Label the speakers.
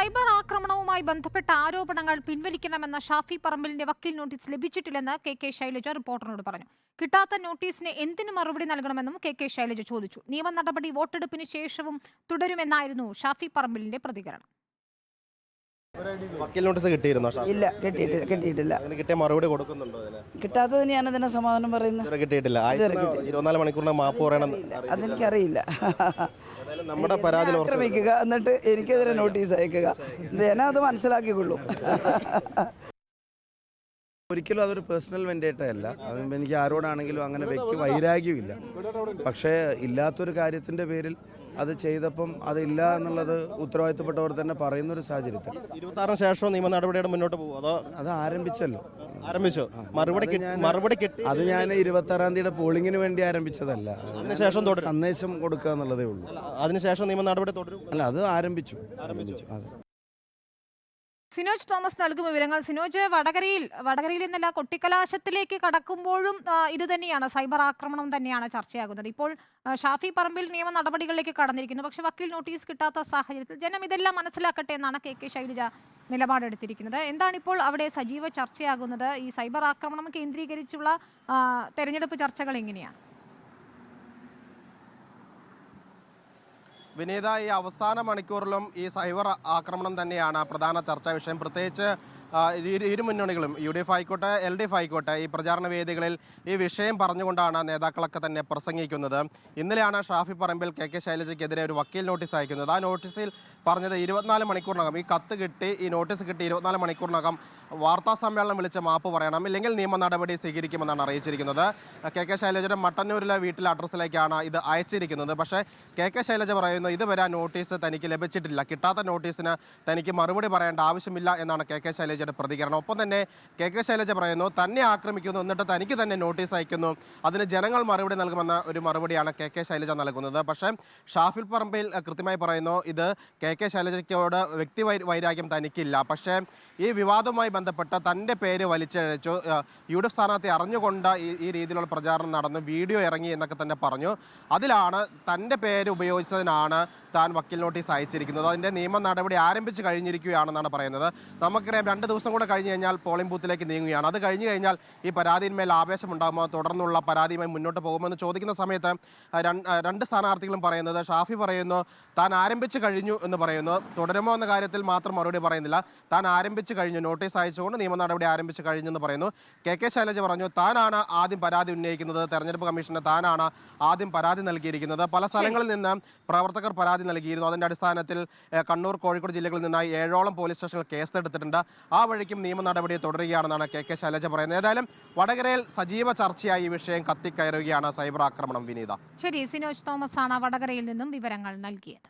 Speaker 1: Cyber ആക്രമണവുമായി ബന്ധപ്പെട്ട ആരോപണങ്ങൾ പിൻവലിക്കണമെന്ന ഷാഫി പറമ്പിലിന്റെ വക്കീൽ നോട്ടീസ് ലഭിച്ചിട്ടില്ലെന്ന് കെ കെ ശൈലജ റിപ്പോർട്ടറിനോട് പറഞ്ഞു. കിട്ടാത്ത നോട്ടീസിന് എന്തിനു മറുപടി നൽകണമെന്നും കെ കെ ശൈലജ ചോദിച്ചു. നിയമ നടപടി വോട്ടെടുപ്പിന് ശേഷവും തുടരുമെന്നായിരുന്നു ഷാഫി പറമ്പിലിന്റെ പ്രതികരണം.
Speaker 2: വക്കീൽ നോട്ടീസ് കിട്ടിയിരുന്നോ
Speaker 3: ഇല്ല കിട്ടിയിട്ടില്ല കിട്ടിയിട്ടില്ല.
Speaker 2: അതിന് കിട്ടിയ മറുപടി കൊടുക്കുന്നുണ്ടോ
Speaker 3: ഞാൻ അതിനെ സമാധാനം പറയുന്നത്
Speaker 2: കിട്ടിയിട്ടില്ല. ആഴ്ച ഇരുപത്തിനാല് മണിക്കൂറിന് മാപ്പ് പറയണം
Speaker 3: അതെനിക്കറിയില്ല.
Speaker 2: നമ്മുടെ പരാതി
Speaker 3: ആക്രമിക്കുക എന്നിട്ട് എനിക്കെതിരെ നോട്ടീസ് അയക്കുക. ഞാനത് അത് മനസ്സിലാക്കിക്കൊള്ളും.
Speaker 4: ഒരിക്കലും അതൊരു പേഴ്സണൽ വെൻഡേറ്റ അല്ല. അത് എനിക്ക് ആരോടാണെങ്കിലും അങ്ങനെ വ്യക്തി വൈരാഗ്യമില്ല. പക്ഷേ ഇല്ലാത്തൊരു കാര്യത്തിന്റെ പേരിൽ അത് ചെയ്തപ്പം അതില്ല എന്നുള്ളത് ഉത്തരവാദിത്തപ്പെട്ടവർ തന്നെ പറയുന്ന ഒരു സാഹചര്യത്തിൽ.
Speaker 2: ഇരുപത്താറിന് ശേഷം നിയമ നടപടിയുടെ മുന്നോട്ട് പോകും അതോ
Speaker 4: അത് ആരംഭിച്ചല്ലോ.
Speaker 2: ആരംഭിച്ചോ? മറുപടി മറുപടി കിട്ടി
Speaker 4: അത് ഞാൻ ഇരുപത്തി ആറാം തീയതി പോളിങ്ങിന് വേണ്ടി ആരംഭിച്ചതല്ല.
Speaker 2: അതിനുശേഷം.
Speaker 4: സന്ദേശം കൊടുക്കുക എന്നുള്ളതേ ഉള്ളൂ.
Speaker 2: അതിനുശേഷം നിയമ നടപടി തുടരും.
Speaker 4: അല്ല അത് ആരംഭിച്ചു. ആരംഭിച്ചു. അതെ.
Speaker 1: സിനോജ് തോമസ് നൽകും വിവരങ്ങൾ. സിനോജ് വടകരയിൽ വടകരയിൽ നിന്നല്ല കൊട്ടിക്കലാശത്തിലേക്ക് കടക്കുമ്പോഴും ഇത് തന്നെയാണ്. സൈബർ ആക്രമണം തന്നെയാണ് ചർച്ചയാകുന്നത്. ഇപ്പോൾ ഷാഫി പറമ്പിൽ നിയമ നടപടികളിലേക്ക് കടന്നിരിക്കുന്നു. പക്ഷെ വക്കീൽ നോട്ടീസ് കിട്ടാത്ത സാഹചര്യത്തിൽ ജനം ഇതെല്ലാം മനസ്സിലാക്കട്ടെ എന്നാണ് കെ കെ ശൈലജ നിലപാടെടുത്തിരിക്കുന്നത്. എന്താണ് ഇപ്പോൾ അവിടെ സജീവ ചർച്ചയാകുന്നത്? ഈ സൈബർ ആക്രമണം കേന്ദ്രീകരിച്ചുള്ള തെരഞ്ഞെടുപ്പ് ചർച്ചകൾ എങ്ങനെയാണ്?
Speaker 2: വിനീത ഈ അവസാന മണിക്കൂറിലും ഈ സൈബർ ആക്രമണം തന്നെയാണ് പ്രധാന ചർച്ചാ വിഷയം. പ്രത്യേകിച്ച് ഇരു മുന്നണികളും യു ഡി എഫ് ആയിക്കോട്ടെ എൽ ഡി എഫ് ആയിക്കോട്ടെ ഈ പ്രചാരണ വേദികളിൽ ഈ വിഷയം പറഞ്ഞുകൊണ്ടാണ് നേതാക്കളൊക്കെ തന്നെ പ്രസംഗിക്കുന്നത്. ഇന്നലെയാണ് ഷാഫി പറമ്പിൽ കെ കെ ശൈലജയ്ക്കെതിരെ ഒരു വക്കീൽ നോട്ടീസ് അയക്കുന്നത്. ആ നോട്ടീസിൽ പറഞ്ഞത് ഇരുപത്തിനാല് മണിക്കൂറിനകം. ഈ കത്ത് കിട്ടി ഈ നോട്ടീസ് കിട്ടി ഇരുപത്തിനാല് മണിക്കൂറിനകം. വാർത്താ സമ്മേളനം വിളിച്ച് മാപ്പ് പറയണം. ഇല്ലെങ്കിൽ നിയമ നടപടി സ്വീകരിക്കുമെന്നാണ് അറിയിച്ചിരിക്കുന്നത്. കെ കെ ശൈലജയുടെ മട്ടന്നൂരിലെ വീട്ടിലെ അഡ്രസ്സിലേക്കാണ് ഇത് അയച്ചിരിക്കുന്നത്. പക്ഷേ കെ കെ ശൈലജ പറയുന്നു ഇതുവരെ നോട്ടീസ് തനിക്ക് ലഭിച്ചിട്ടില്ല. കിട്ടാത്ത നോട്ടീസിന് തനിക്ക് മറുപടി പറയേണ്ട ആവശ്യമില്ല എന്നാണ് കെ കെ ശൈലജയുടെ പ്രതികരണം. ഒപ്പം തന്നെ കെ കെ ശൈലജ പറയുന്നു തന്നെ ആക്രമിക്കുന്നു എന്നിട്ട് തനിക്ക് തന്നെ നോട്ടീസ് അയക്കുന്നു. അതിന് ജനങ്ങൾ മറുപടി നൽകുമെന്ന ഒരു മറുപടിയാണ് കെ കെ ശൈലജ നൽകുന്നത്. പക്ഷേ ഷാഫിൽ പറമ്പിൽ കൃത്യമായി പറയുന്നു ഇത് കെ കെ ശൈലജയ്ക്കോട് വ്യക്തി വൈരാഗ്യം തനിക്കില്ല. പക്ഷേ ഈ വിവാദവുമായി ബന്ധപ്പെട്ട് തന്റെ പേര് വലിച്ചഴച്ചു. യു ഡി സ്ഥാനാർത്ഥി അറിഞ്ഞുകൊണ്ട് ഈ ഈ രീതിയിലുള്ള പ്രചാരണം നടന്നു വീഡിയോ ഇറങ്ങി എന്നൊക്കെ തന്നെ പറഞ്ഞു. അതിലാണ് തന്റെ പേര് ഉപയോഗിച്ചതിനാണ് താൻ വക്കീൽ നോട്ടീസ് അയച്ചിരിക്കുന്നത്. അതിന്റെ നിയമ നടപടി ആരംഭിച്ചു കഴിഞ്ഞിരിക്കുകയാണെന്നാണ് പറയുന്നത്. നമുക്കറിയാം രണ്ട് ദിവസം കൂടെ കഴിഞ്ഞ് കഴിഞ്ഞാൽ പോളിംഗ് ബൂത്തിലേക്ക് നീങ്ങുകയാണ്. അത് കഴിഞ്ഞ് കഴിഞ്ഞാൽ ഈ പരാതിന്മേൽ ആവേശമുണ്ടാകുമോ തുടർന്നുള്ള പരാതിയുമായി മുന്നോട്ട് പോകുമെന്ന് ചോദിക്കുന്ന സമയത്ത് രണ്ട് സ്ഥാനാർത്ഥികളും പറയുന്നത് ഷാഫി പറയുന്നു താൻ ആരംഭിച്ചു കഴിഞ്ഞു എന്ന് പറയുന്നു. തുടരുമോ എന്ന കാര്യത്തിൽ മാത്രം മറുപടി പറയുന്നില്ല. താൻ ആരംഭിച്ചു കഴിഞ്ഞു. നോട്ടീസ് അയച്ചുകൊണ്ട് നിയമ നടപടി ആരംഭിച്ചു കഴിഞ്ഞെന്ന് പറയുന്നു. കെ കെ ശൈലജ പറഞ്ഞു താനാണ് ആദ്യം പരാതി ഉന്നയിക്കുന്നത്. തെരഞ്ഞെടുപ്പ് കമ്മീഷന് താനാണ് ആദ്യം പരാതി നൽകിയിരിക്കുന്നത്. പല സ്ഥലങ്ങളിൽ നിന്ന് പ്രവർത്തകർ പരാതി നൽകിയിരുന്നു. അതിന്റെ അടിസ്ഥാനത്തിൽ കണ്ണൂർ കോഴിക്കോട് ജില്ലകളിൽ നിന്നായി ഏഴോളം പോലീസ് സ്റ്റേഷനിൽ കേസെടുത്തിട്ടുണ്ട്. ആ വഴിക്കും നിയമ നടപടി തുടരുകയാണെന്നാണ് കെ കെ ശൈലജ പറയുന്നത്. ഏതായാലും വടകരയിൽ സജീവ ചർച്ചയായി ഈ വിഷയം കത്തിക്കയറുകയാണ് സൈബർ ആക്രമണം വിനീത.
Speaker 1: ശരി സിനോജ് തോമസ് ആണ് വടകരയിൽ നിന്നും വിവരങ്ങൾ നൽകിയത്.